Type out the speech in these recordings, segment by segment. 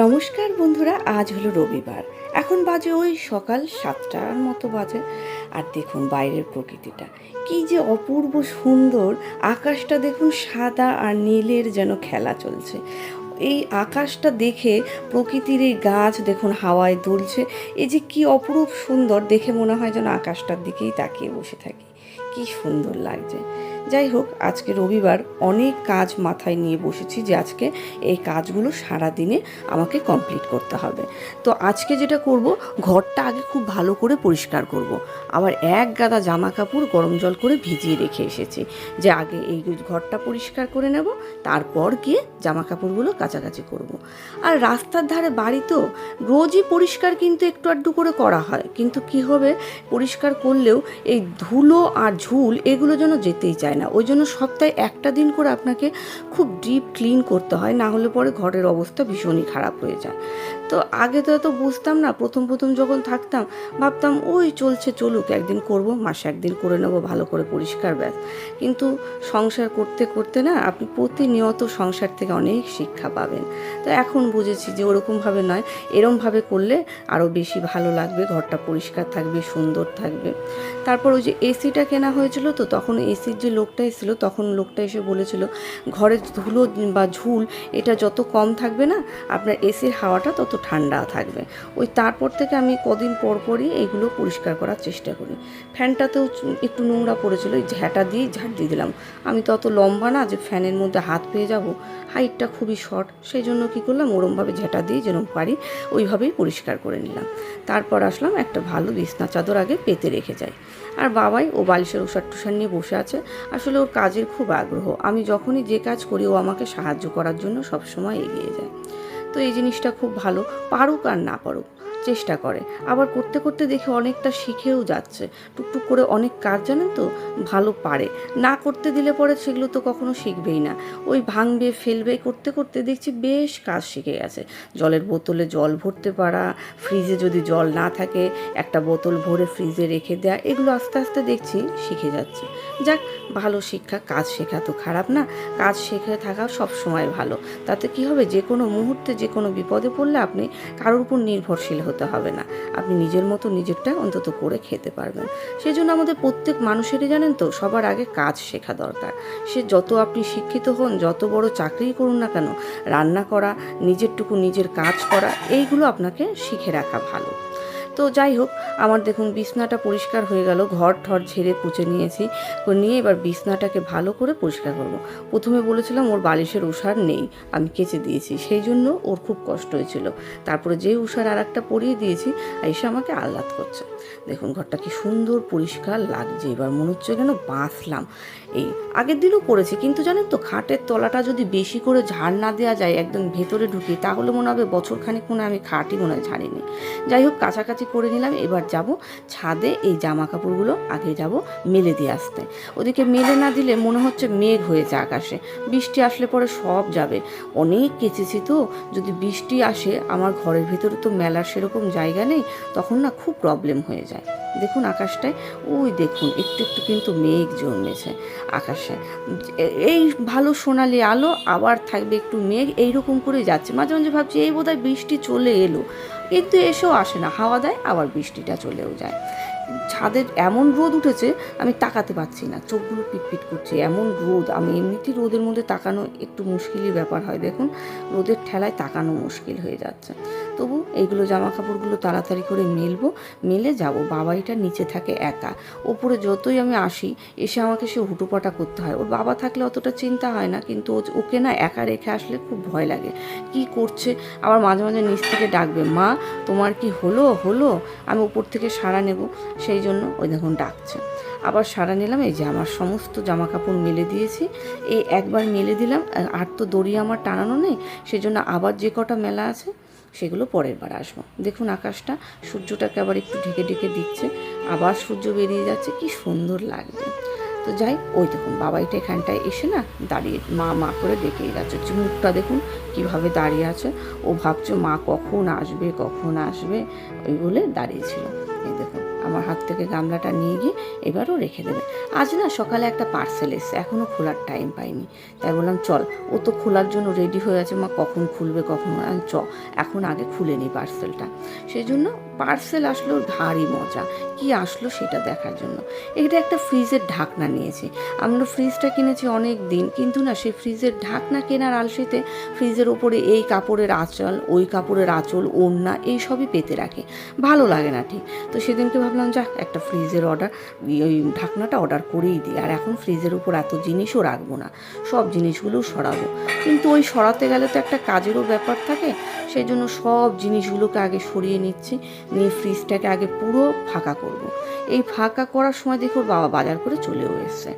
নমস্কার বন্ধুরা, আজ হলো রবিবার। এখন বাজে ওই সকাল সাতটার মতো বাজে। আর দেখুন বাইরের প্রকৃতিটা, কি যে অপূর্ব সুন্দর। আকাশটা দেখুন সাদা আর নীলের যেন খেলা চলছে। এই আকাশটা দেখে প্রকৃতির এই গাছ দেখুন হাওয়ায় দুলছে। এই যে কি অপরূপ সুন্দর, দেখে মনে হয় যেন আকাশটার দিকেই তাকিয়ে বসে থাকি। কি সুন্দর লাগছে। যাই হোক, আজকে রবিবার অনেক কাজ মাথায় নিয়ে বসেছি যে আজকে এই কাজগুলো সারা দিনে আমাকে কমপ্লিট করতে হবে তো আজকে যেটা করব, ঘরটা আগে খুব ভালো করে পরিষ্কার করব। আবার এক গাদা জামা কাপড় গরম জল করে ভিজিয়ে রেখে এসেছি যে আগে এই ঘরটা পরিষ্কার করে নেব, তারপর গিয়ে জামা কাপড়গুলো কাচাকাচি করব। আর রাস্তার ধারে বাড়ি তো, রোজই পরিষ্কার কিন্তু একটু আধটু করে করা হয় কিন্তু কি হবে, পরিষ্কার করলেও এই ধুলো আর ঝুল এগুলো যেন যেতেই চায় না। ওই জন্য সপ্তাহে একটা দিন করে আপনাকে খুব ডিপ ক্লিন করতে হয়, না হলে পরে ঘরের অবস্থা ভীষণই খারাপ হয়ে যায়। তো আগে তো এত বুঝতাম না। প্রথম প্রথম যখন থাকতাম, ভাবতাম, ওই চলছে, চলুক, একদিন করব, মাসে একদিন করে নেব, ভালো করে পরিষ্কার, ব্যাস। কিন্তু সংসার করতে করতে না আপনি প্রতিনিয়ত সংসার থেকে অনেক শিক্ষা পাবেন। তো এখন বুঝেছি যে ওরকমভাবে নয়, এরমভাবে করলে আরও বেশি ভালো লাগবে, ঘরটা পরিষ্কার থাকবে, সুন্দর থাকবে। তারপর ওই যে এসিটা কেনা হয়েছিল তো, তখন এসির যে লোকটা এসেছিল তখন লোকটা এসে বলেছিল, ঘরের ধুলো বা ঝুল, এটা যত কম থাকবে না, আপনার এসির হাওয়াটা তত ঠান্ডা থাকবে। ওই তারপর থেকে আমি কদিন পর পরই এইগুলো পরিষ্কার করার চেষ্টা করি। ফ্যানটাতেও একটু নোংরা পড়েছিল ওই ঝ্যাঁটা দিয়েই ঝাঁট দিয়ে দিলাম। আমি তো অত লম্বা না যে ফ্যানের মধ্যে হাত পেয়ে যাব, হাইটটা খুবই শর্ট। সেই জন্য কী করলাম, ওরমভাবে ঝেঁটা দিয়ে যেরকম পারি ওইভাবেই পরিষ্কার করে নিলাম। তারপর আসলাম একটা ভালো বিছনা চাদর আগে পেতে রেখে যাই। আর বাবাই ও বালিশের ওষার টুষার নিয়ে বসে আছে। আসলে ওর কাজের খুব আগ্রহ। আমি যখনই যে কাজ করি ও আমাকে সাহায্য করার জন্য সবসময় এগিয়ে যায়। তো এই জিনিসটা খুব ভালো পারুক আর না পারুক। চেষ্টা করে। আবার করতে করতে দেখে অনেকটা শিখেও যাচ্ছে। টুকটুক করে অনেক কাজ, জানেন তো? ভালো পারে। না করতে দিলে পরে সেগুলো তো কখনো শিখবেই না। ওই ভাঙবে, ফেলবে, করতে করতে দেখছি বেশ কাজ শিখে গেছে। জলের বোতলে জল ভরতে পারা, ফ্রিজে যদি জল না থাকে, একটা বোতল ভরে ফ্রিজে রেখে দেয়া, এগুলো আস্তে আস্তে দেখছি শিখে যাচ্ছে। যাক, ভালো শিক্ষা, কাজ শেখা তো খারাপ না। কাজ শেখে থাকা সব সময় ভালো। তাতে কি হবে? যে কোনো মুহূর্তে, যে কোনো বিপদে পড়লে আপনি কারোর উপর নির্ভরশীল হতে হবে না। আপনি নিজের মতো নিজেরটা অন্তত করে খেতে পারবেন। সেই জন্য আমাদের প্রত্যেক মানুষেরই জানেন তো, সবার আগে কাজ শেখা দরকার। সে যত আপনি শিক্ষিত হন, যত বড় চাকরি করুন না কেন, রান্না করা, নিজেরটুকু নিজের কাজ করা, এইগুলো আপনাকে শিখে রাখা ভালো। তো যাই হোক, আমার দেখুন বিছনাটা পরিষ্কার হয়ে গেল, ঘর ঠর ঝেড়ে পুচে নিয়েছি। নিয়ে এবার বিছনাটাকে ভালো করে পরিষ্কার করব। প্রথমে বলেছিলাম ওর বালিশের উষার নেই, আমি কেচে দিয়েছি, সেই জন্য ওর খুব কষ্ট হয়েছিল। তারপরে যে উষার আর একটা পরিয়ে দিয়েছি এসে আমাকে আহ্লাদ করছে। দেখুন, ঘরটা কি সুন্দর, পরিষ্কার লাগছে। এবার মনে হচ্ছে যেন বাঁচলাম। এই আগের দিনও করেছি, কিন্তু জানেন তো, খাটের তলাটা যদি বেশি করে ঝাড় না দেওয়া যায়, একদম ভেতরে ঢুকে, তাহলে মনে হবে বছরখানেক মনে হয় আমি খাটই মনে হয় ঝাড়িনি। যাই হোক, কাছাকাছি করে নিলাম, এবার যাব ছাদে এই জামা কাপড়গুলো আগে যাব মেলে দিয়ে আসতে। ওদিকে মেলে না দিলে মনে হচ্ছে মেঘ হয়েছে আকাশে। বৃষ্টি আসলে পরে সব যাবে। অনেক কেচেছি তো, যদি বৃষ্টি আসে, আমার ঘরের ভেতরে তো মেলার সেরকম জায়গা নেই, তখন না খুব প্রবলেম হয়ে যায়। দেখুন আকাশটায়, ওই দেখুন, একটু একটু কিন্তু মেঘ জন্মেছে আকাশে। এই ভালো সোনালি আলো, আবার থাকবে একটু মেঘ, এইরকম করে যাচ্ছে। মাঝে মাঝে ভাবছি, এই বোধহয় বৃষ্টি চলে এলো। কিন্তু এসেও আসে না। হাওয়া দেয়, আবার বৃষ্টিটা চলেও যায়। ছাদের এমন রোদ উঠেছে, আমি তাকাতে পারছি না। চোখগুলো পিটপিট করছে। এমন রোদ, আমি এমনিতেই রোদের মধ্যে তাকানো একটু মুশকিলই ব্যাপার হয়। দেখুন, রোদের ঠেলায় তাকানো মুশকিল হয়ে যাচ্ছে। তবু এইগুলো জামা কাপড়গুলো তাড়াতাড়ি করে মেলবো, মেলে যাব। বাবাইটা নিচে থাকে একা। ওপরে যতই আমি আসি, এসে আমাকে সে হুটোপাটা করতে হয়। ওর বাবা থাকলে অতটা চিন্তা হয় না, কিন্তু ওকে না একা রেখে আসলে খুব ভয় লাগে। কি করছে? আবার মাঝে মাঝে নিচ থেকে ডাকবে, মা, তোমার কি হলো? হলো? আমি উপর থেকে সাড়া নেব। সেই জন্য ওই দেখুন ডাকছে। আবার সারা নিলাম, এই যে আমার সমস্ত জামা কাপড় মেলে দিয়েছি। এই একবার মেলে দিলাম, আর তো দড়ি আমার টানানো নেই। সেজন্য আবার যে কটা মেলা আছে সেগুলো পরের বার আসব। দেখুন আকাশটা, সূর্যটাকে আবার একটু ঢেকে ঢেকে দিচ্ছে, আবার সূর্য বেরিয়ে যাচ্ছে, কি সুন্দর লাগবে তো যাই, ওই দেখুন বাবাইটা এখানটায় এসে না দাঁড়িয়ে, মা মা করে দেখেই গেছে চুমুকটা দেখুন, কীভাবে দাঁড়িয়ে আছে। ও ভাবছে, মা কখন আসবে কখন আসবে? ওই বলে দাঁড়িয়েছিল আমার হাত থেকে গামলাটা নিয়ে গিয়ে এবারও রেখে দেবে। আজ না সকালে একটা পার্সেল এসছে এখনও খোলার টাইম পাইনি। তাই বললাম, চল, ও তো খোলার জন্য রেডি হয়ে আছে, মা কখন খুলবে, কখন চ, এখন আগে খুলে নিই পার্সেলটা সেই জন্য পার্সেল আসলো ভারী মজা। কি আসলো সেটা দেখার জন্য? এটা একটা ফ্রিজের ঢাকনা নিয়েছে। আমরা ফ্রিজটা কিনেছি অনেক দিন, কিন্তু না সেই ফ্রিজের ঢাকনা কেনার আলসিতে ফ্রিজের ওপরে এই কাপড়ের আঁচল, ওই কাপড়ের আঁচল, ওড়না এই সবই পেতে রাখে। ভালো লাগে না ঠিক। তো সেদিনকে ভাবলাম, যাক, একটা ফ্রিজের অর্ডার ওই ঢাকনাটা অর্ডার করেই দিই। আর এখন ফ্রিজের উপর এত জিনিসও রাখব না। সব জিনিসগুলোও সরাবো। কিন্তু ওই সরাতে গেলে তো একটা কাজেরও ব্যাপার থাকে। সেই জন্য সব জিনিসগুলোকে আগে সরিয়ে নিচ্ছি। নিয়ে ফ্রিজটাকে আগে পুরো ফাঁকা করব। এই ফাঁকা করার সময় দেখো ওর বাবা বাজার করে চলেও এসছে।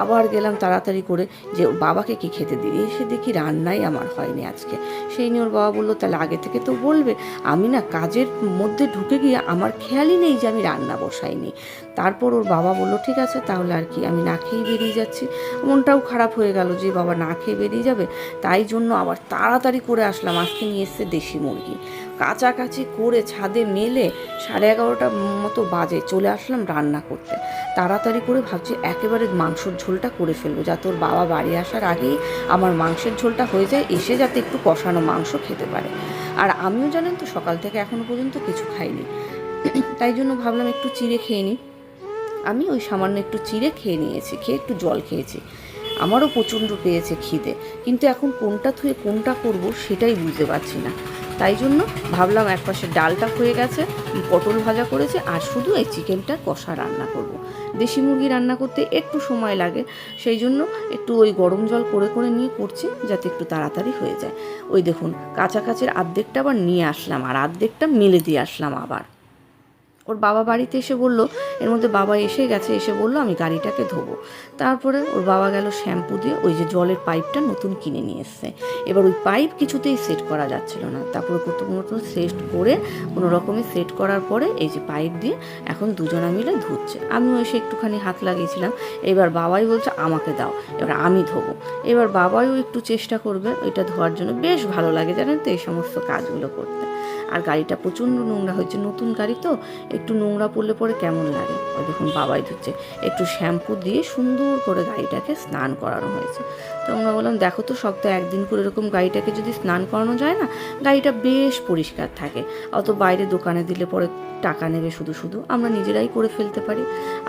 আবার গেলাম তাড়াতাড়ি করে যে ওর বাবাকে কি খেতে দিই এসে দেখি রান্নাই আমার হয়নি আজকে। সেই নিয়ে ওর বাবা বলল, তাহলে আগে থেকে তো বলবে, আমি না কাজের মধ্যে ঢুকে গিয়ে আমার খেয়ালই নেই যে আমি রান্না বসাইনি। তারপর ওর বাবা বলল, ঠিক আছে, তাহলে আর কি, আমি না খেয়েই বেরিয়ে যাচ্ছি। মনটাও খারাপ হয়ে গেল যে বাবা না খেয়ে বেরিয়ে যাবে, তাই জন্য আবার তাড়াতাড়ি করে আসলাম। আজকে নিয়ে এসছে দেশি মুরগি। কাছাকাছি করে ছাদে মেলে সাড়ে এগারোটা মতো বাজে চলে আসলাম রান্না করতে। তাড়াতাড়ি করে ভাবছি একেবারে মাংসর ঝোলটা করে ফেলব যাতে ওর বাবা বাড়ি আসার আগেই আমার মাংসের ঝোলটা হয়ে যায়, এসে যাতে একটু কষানো মাংস খেতে পারে। আর আমিও জানেন তো সকাল থেকে এখনও পর্যন্ত কিছু খাইনি। তাই জন্য ভাবলাম একটু চিড়ে খেয়ে নিই। আমি ওই সামান্য একটু চিড়ে খেয়ে নিয়েছি, খেয়ে একটু জল খেয়েছি। আমারও প্রচণ্ড পেয়েছে খিদে, কিন্তু এখন কোনটা থুয়ে কোনটা করব সেটাই বুঝতে পারছি না। তাই জন্য ভাবলাম একপাশে ডালটা হয়ে গেছে, পটল ভাজা করেছে, আর শুধু এই চিকেনটা কষা রান্না করব। দেশি মুরগি রান্না করতে একটু সময় লাগে, সেই জন্য একটু ওই গরম জল করে করে নিয়ে করছি যাতে একটু তাড়াতাড়ি হয়ে যায় ওই দেখুন, কাছাকাছির আর্ধেকটা আবার নিয়ে আসলাম, আর আর্ধেকটা মেলে দিয়ে আসলাম আবার ওর বাবা বাড়িতে এসে বলল, এর মধ্যে বাবা এসে গেছে, এসে বলল, আমি গাড়িটাকে ধোবো। তারপরে ওর বাবা গেল শ্যাম্পু দিয়ে ওই যে জলের পাইপটা নতুন কিনে নিয়ে এসছে। এবার ওই পাইপ কিছুতেই সেট করা যাচ্ছিল না। তারপরে কত মতো সেট করে কোনো রকমে সেট করার পরে এই যে পাইপ দিয়ে এখন দুজনা মিলে ধুচ্ছে। আমিও এসে একটুখানি হাত লাগিয়েছিলাম। এবার বাবাই বলছে, আমাকে দাও, এবার আমি ধোবো। এবার বাবাইও একটু চেষ্টা করবে ওইটা ধোয়ার জন্য। বেশ ভালো লাগে জানেন তো এই সমস্ত কাজগুলো করতে। আর গাড়িটা প্রচণ্ড নোংরা হয়েছে, নতুন গাড়ি তো, একটু নোংরা পড়লে পরে কেমন লাগে? ওই দেখুন বাবাই ধুচ্ছে একটু শ্যাম্পু দিয়ে সুন্দর করে গাড়িটাকে স্নান করানো হয়েছে। তো আমরা বললাম, দেখো তো সপ্তাহে একদিন করে এরকম গাড়িটাকে যদি স্নান করানো যায় না, গাড়িটা বেশ পরিষ্কার থাকে। অত বাইরে দোকানে দিলে পরে টাকা নেবে শুধু শুধু। আমরা নিজেরাই করে ফেলতে পারি।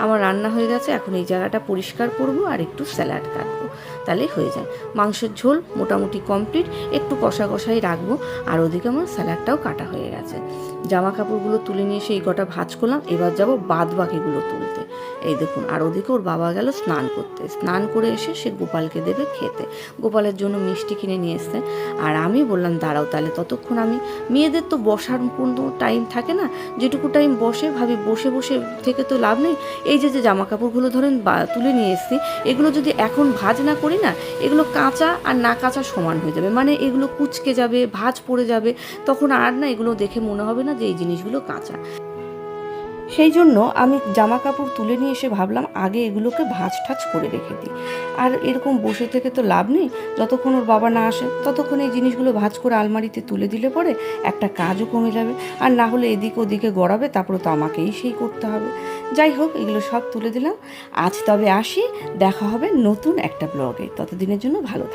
আমার রান্না হয়ে গেছে, এখন এই জায়গাটা পরিষ্কার করব আর একটু স্যালাড কাটবো। তাহলেই হয়ে যায়। মাংসের ঝোল মোটামুটি কমপ্লিট, একটু কষা কষাই রাখব। আর ওদিকে আমার স্যালাডটাও কাটা হয়ে গেছে। জামা কাপড়গুলো তুলে নিয়ে এসে এই কটা ভাজ করলাম, এবার যাব বাদ বাকিগুলো তুলতে। এই দেখুন, আর ওদিকে ওর বাবা গেল স্নান করতে। স্নান করে এসে সে গোপালকে দেবে খেতে। গোপালের জন্য মিষ্টি কিনে নিয়ে এসছে। আর আমি বললাম, দাঁড়াও তাহলে, ততক্ষণ আমি, মেয়েদের তো বসার কোনো টাইম থাকে না। যেটুকু টাইম বসে, ভাবি বসে বসে থেকে তো লাভ নেই। এই যে যে জামা কাপড়গুলো ধরেন বা- তুলে নিয়ে এসছি, এগুলো যদি এখন ভাজ না করি না, এগুলো কাঁচা আর না কাঁচা সমান হয়ে যাবে। মানে এগুলো কুচকে যাবে, ভাজ পড়ে যাবে, তখন আর না এগুলো দেখে মনে হবে না যে এই জিনিসগুলো কাঁচা। সেই জন্য আমি জামা কাপড় তুলে নিয়ে এসে ভাবলাম আগে এগুলোকে ভাজ ঠাজ করে রেখে দিই। আর এরকম বসে থেকে তো লাভ নেই। যতক্ষণ ওর বাবা না আসে, ততক্ষণ এই জিনিসগুলো ভাজ করে আলমারিতে তুলে দিলে পরে একটা কাজও কমে যাবে। আর না হলে এদিক ওদিকে গড়াবে, তারপরে তো আমাকেই সেই করতে হবে। যাই হোক, এগুলো সব তুলে দিলাম। আজ তবে আসি, দেখা হবে নতুন একটা ব্লগে। ততদিনের জন্য ভালো থাকবে